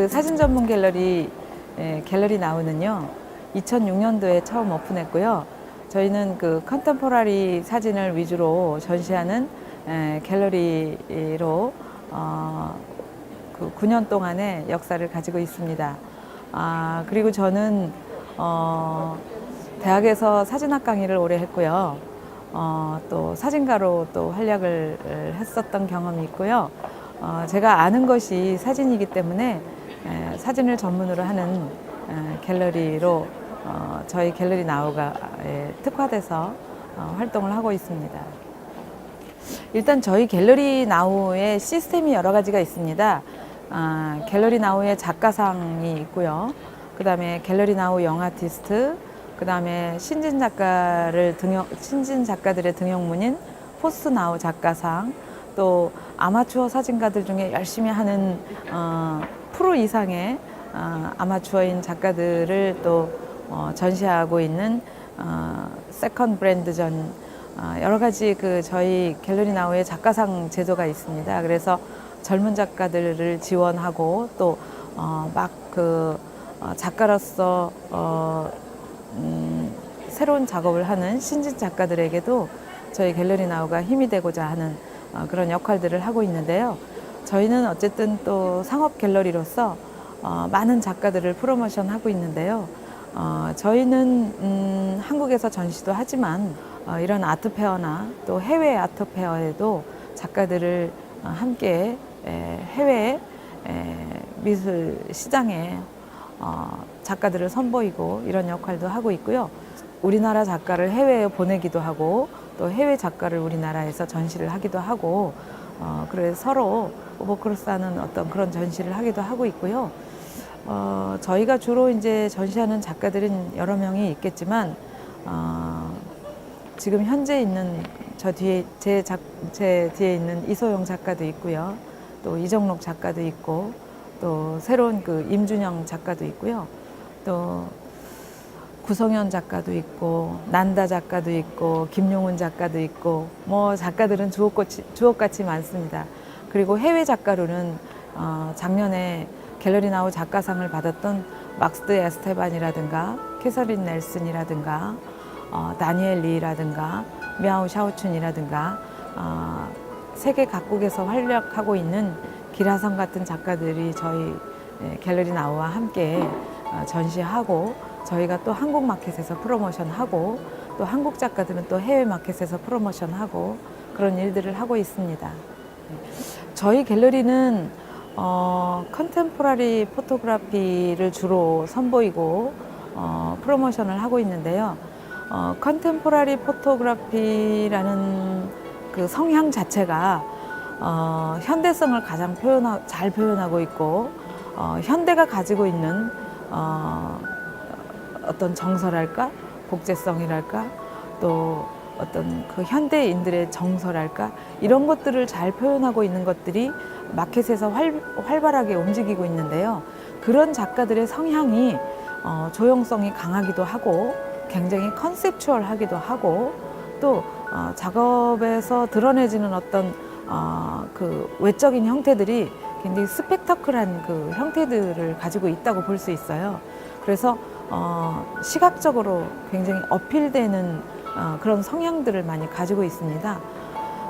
그 사진 전문 갤러리 예, 갤러리 나우는요 2006년도에 처음 오픈했고요. 저희는 그 컨템포러리 사진을 위주로 전시하는 예, 갤러리로 어, 그 9년 동안의 역사를 가지고 있습니다. 아 그리고 저는 어, 대학에서 사진학 강의를 오래 했고요. 어, 또 사진가로 또 활약을 했었던 경험이 있고요. 어, 제가 아는 것이 사진이기 때문에 에, 사진을 전문으로 하는 에, 갤러리로 어, 저희 갤러리 나우가 에, 특화돼서 어, 활동을 하고 있습니다. 일단 저희 갤러리 나우의 시스템이 여러 가지가 있습니다. 아, 갤러리 나우의 작가상이 있고요. 그 다음에 갤러리 나우 영아티스트, 그 다음에 신진 작가를 등용, 신진 작가들의 등용문인 포스트 나우 작가상, 또 아마추어 사진가들 중에 열심히 하는 어, 프로 이상의 어, 아마추어인 작가들을 또 어, 전시하고 있는 어, 세컨 브랜드전 어, 여러 가지 그 저희 갤러리 나우의 작가상 제도가 있습니다. 그래서 젊은 작가들을 지원하고 또 어, 막그 어, 작가로서 어, 음, 새로운 작업을 하는 신진 작가들에게도 저희 갤러리 나우가 힘이 되고자 하는 어, 그런 역할들을 하고 있는데요. 저희는 어쨌든 또 상업 갤러리로서 어, 많은 작가들을 프로모션 하고 있는데요. 어, 저희는 음, 한국에서 전시도 하지만 어, 이런 아트페어나 또 해외 아트페어에도 작가들을 어, 함께 에, 해외 에, 미술 시장에 어, 작가들을 선보이고 이런 역할도 하고 있고요. 우리나라 작가를 해외에 보내기도 하고 또 해외 작가를 우리나라에서 전시를 하기도 하고 어, 그래서 서로 오버크로스하는 어떤 그런 전시를 하기도 하고 있고요. 어, 저희가 주로 이제 전시하는 작가들은 여러 명이 있겠지만 어, 지금 현재 있는 저 뒤에 제, 작, 제 뒤에 있는 이소영 작가도 있고요. 또 이정록 작가도 있고 또 새로운 그 임준영 작가도 있고요. 또 구성현 작가도 있고 난다 작가도 있고 김용훈 작가도 있고 뭐 작가들은 주옥같이, 주옥같이 많습니다. 그리고 해외 작가로는 어, 작년에 갤러리 나우 작가상을 받았던 막스드 에스테반이라든가 캐서린 넬슨이라든가 어, 다니엘 리라든가 미아우 샤오춘이라든가 어, 세계 각국에서 활약하고 있는 기라성 같은 작가들이 저희 예, 갤러리 나우와 함께 어, 전시하고 저희가 또 한국 마켓에서 프로모션하고 또 한국 작가들은 또 해외 마켓에서 프로모션하고 그런 일들을 하고 있습니다. 네. 저희 갤러리는 어, 컨템포러리 포토그래피를 주로 선보이고 어, 프로모션을 하고 있는데요. 어, 컨템포러리 포토그래피라는 그 성향 자체가 어, 현대성을 가장 표현하, 잘 표현하고 있고 어, 현대가 가지고 있는 어, 어떤 정서랄까 복제성이랄까 또 어떤 그 현대인들의 정서랄까 이런 것들을 잘 표현하고 있는 것들이 마켓에서 활, 활발하게 움직이고 있는데요. 그런 작가들의 성향이 어, 조형성이 강하기도 하고 굉장히 컨셉추얼하기도 하고 또 어, 작업에서 드러내지는 어떤 어, 그 외적인 형태들이 굉장히 스펙터클한 그 형태들을 가지고 있다고 볼 수 있어요. 그래서 어, 시각적으로 굉장히 어필되는 어, 그런 성향들을 많이 가지고 있습니다.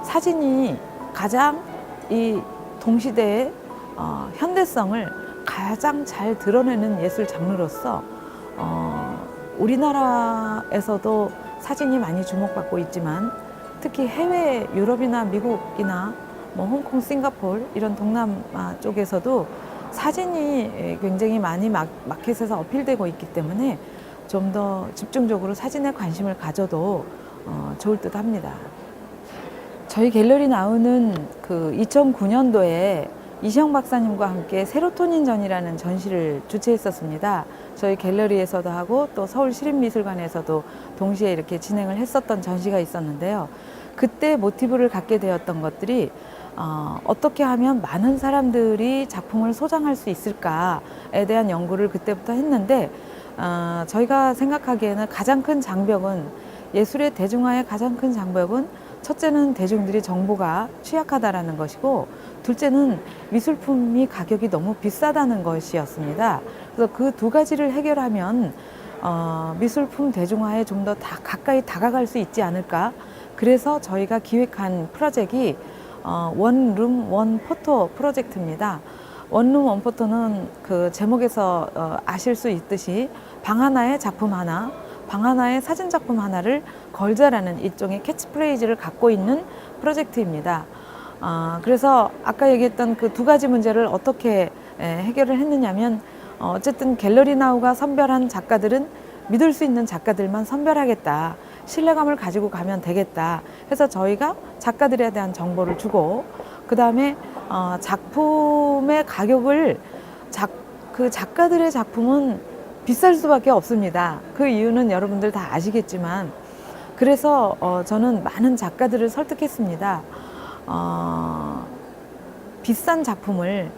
사진이 가장 이 동시대의 어, 현대성을 가장 잘 드러내는 예술 장르로서 어, 우리나라에서도 사진이 많이 주목받고 있지만 특히 해외 유럽이나 미국이나 뭐 홍콩, 싱가폴 이런 동남아 쪽에서도 사진이 굉장히 많이 마, 마켓에서 어필되고 있기 때문에 좀 더 집중적으로 사진에 관심을 가져도 어, 좋을 듯 합니다. 저희 갤러리 나우는 그 2009년도에 이시영 박사님과 함께 세로토닌 전이라는 전시를 주최했었습니다. 저희 갤러리에서도 하고 또 서울 시립미술관에서도 동시에 이렇게 진행을 했었던 전시가 있었는데요. 그때 모티브를 갖게 되었던 것들이 어, 어떻게 하면 많은 사람들이 작품을 소장할 수 있을까에 대한 연구를 그때부터 했는데 어, 저희가 생각하기에는 가장 큰 장벽은 예술의 대중화의 가장 큰 장벽은 첫째는 대중들이 정보가 취약하다라는 것이고 둘째는 미술품이 가격이 너무 비싸다는 것이었습니다. 그래서 그 두 가지를 해결하면 어, 미술품 대중화에 좀 더 가까이 다가갈 수 있지 않을까. 그래서 저희가 기획한 프로젝트이 어, 원룸 원포토 프로젝트입니다. 원룸 원포토는 그 제목에서 어, 아실 수 있듯이 방 하나에 작품 하나, 방 하나에 사진 작품 하나를 걸자라는 일종의 캐치프레이즈를 갖고 있는 프로젝트입니다. 아, 그래서 아까 얘기했던 그 두 가지 문제를 어떻게 에, 해결을 했느냐면 어, 어쨌든 갤러리 나우가 선별한 작가들은 믿을 수 있는 작가들만 선별하겠다. 신뢰감을 가지고 가면 되겠다. 해서 저희가 작가들에 대한 정보를 주고 그 다음에 어, 작품의 가격을 작, 그 작가들의 작품은 비쌀 수밖에 없습니다. 그 이유는 여러분들 다 아시겠지만 그래서 어, 저는 많은 작가들을 설득했습니다. 어, 비싼 작품을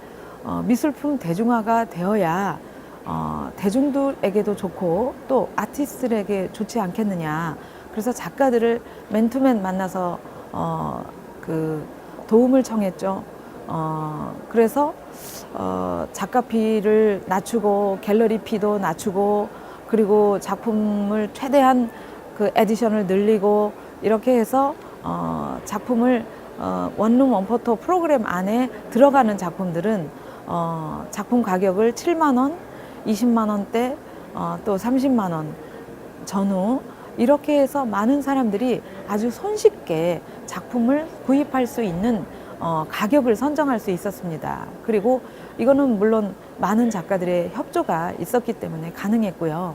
어, 미술품 대중화가 되어야 어, 대중들에게도 좋고 또 아티스트들에게 좋지 않겠느냐. 그래서 작가들을 맨투맨 만나서 어, 그 도움을 청했죠. 어, 그래서 어, 작가비를 낮추고 갤러리 피도 낮추고 그리고 작품을 최대한 그 에디션을 늘리고 이렇게 해서 어, 작품을 어, 원룸 원포토 프로그램 안에 들어가는 작품들은 어, 작품 가격을 7만 원, 20만 원대, 어, 또 30만 원 전후 이렇게 해서 많은 사람들이 아주 손쉽게 작품을 구입할 수 있는 어, 가격을 선정할 수 있었습니다. 그리고 이거는 물론 많은 작가들의 협조가 있었기 때문에 가능했고요.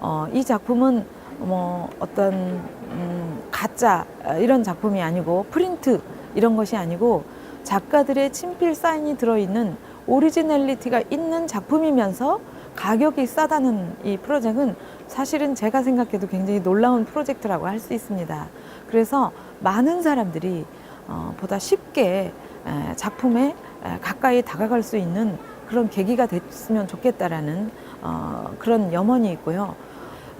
어, 이 작품은 뭐 어떤 음, 가짜 아, 이런 작품이 아니고 프린트 이런 것이 아니고 작가들의 친필 사인이 들어있는 오리지널리티가 있는 작품이면서 가격이 싸다는 이 프로젝트는 사실은 제가 생각해도 굉장히 놀라운 프로젝트라고 할 수 있습니다. 그래서 많은 사람들이 어, 보다 쉽게 에, 작품에 에, 가까이 다가갈 수 있는 그런 계기가 됐으면 좋겠다라는 어, 그런 염원이 있고요.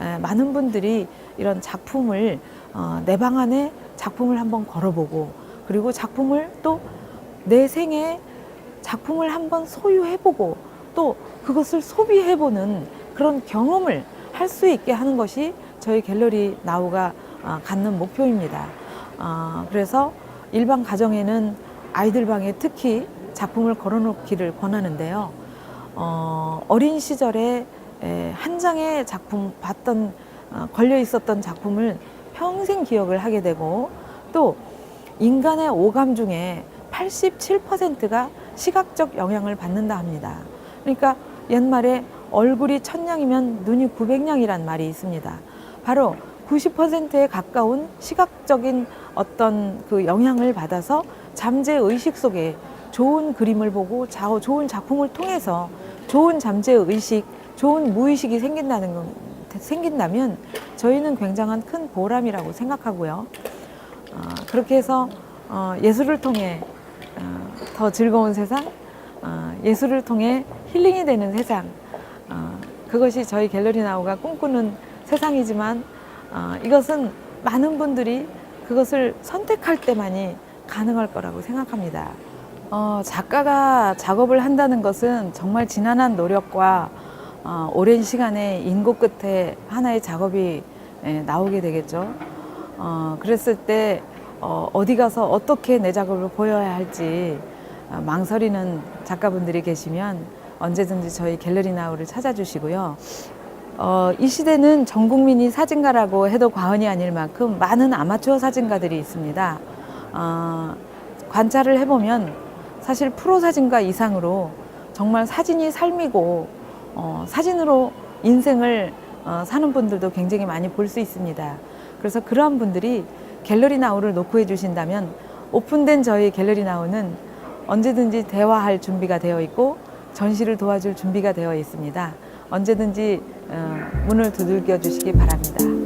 에, 많은 분들이 이런 작품을 어, 내 방 안에 작품을 한번 걸어보고 그리고 작품을 또 내 생에 작품을 한번 소유해보고 또 그것을 소비해보는 그런 경험을 할 수 있게 하는 것이 저희 갤러리 나우가 어, 갖는 목표입니다. 어, 그래서 일반 가정에는 아이들 방에 특히 작품을 걸어놓기를 권하는데요. 어, 어린 시절에 에, 한 장의 작품 봤던 어, 걸려 있었던 작품을 평생 기억을 하게 되고 또 인간의 오감 중에 87%가 시각적 영향을 받는다 합니다. 그러니까 옛말에 얼굴이 천냥이면 눈이 구백냥이란 말이 있습니다. 바로 90%에 가까운 시각적인 어떤 그 영향을 받아서 잠재 의식 속에 좋은 그림을 보고 자- 좋은 작품을 통해서 좋은 잠재 의식, 좋은 무의식이 생긴다는 건 생긴다면 저희는 굉장한 큰 보람이라고 생각하고요. 어, 그렇게 해서 어, 예술을 통해 어, 더 즐거운 세상, 어, 예술을 통해 힐링이 되는 세상, 어, 그것이 저희 갤러리 나우가 꿈꾸는 세상이지만 어, 이것은 많은 분들이 그것을 선택할 때만이 가능할 거라고 생각합니다. 어, 작가가 작업을 한다는 것은 정말 지난한 노력과 어, 오랜 시간의 인고 끝에 하나의 작업이 예, 나오게 되겠죠. 어, 그랬을 때 어, 어디 가서 어떻게 내 작업을 보여야 할지 어, 망설이는 작가분들이 계시면 언제든지 저희 갤러리 나우를 찾아주시고요. 어, 이 시대는 전 국민이 사진가라고 해도 과언이 아닐 만큼 많은 아마추어 사진가들이 있습니다. 어, 관찰을 해보면 사실 프로 사진가 이상으로 정말 사진이 삶이고 어, 사진으로 인생을 어, 사는 분들도 굉장히 많이 볼 수 있습니다. 그래서 그러한 분들이 갤러리 나우를 놓고 해주신다면 오픈된 저희 갤러리 나우는 언제든지 대화할 준비가 되어 있고 전시를 도와줄 준비가 되어 있습니다. 언제든지 어, 문을 두들겨 주시기 바랍니다.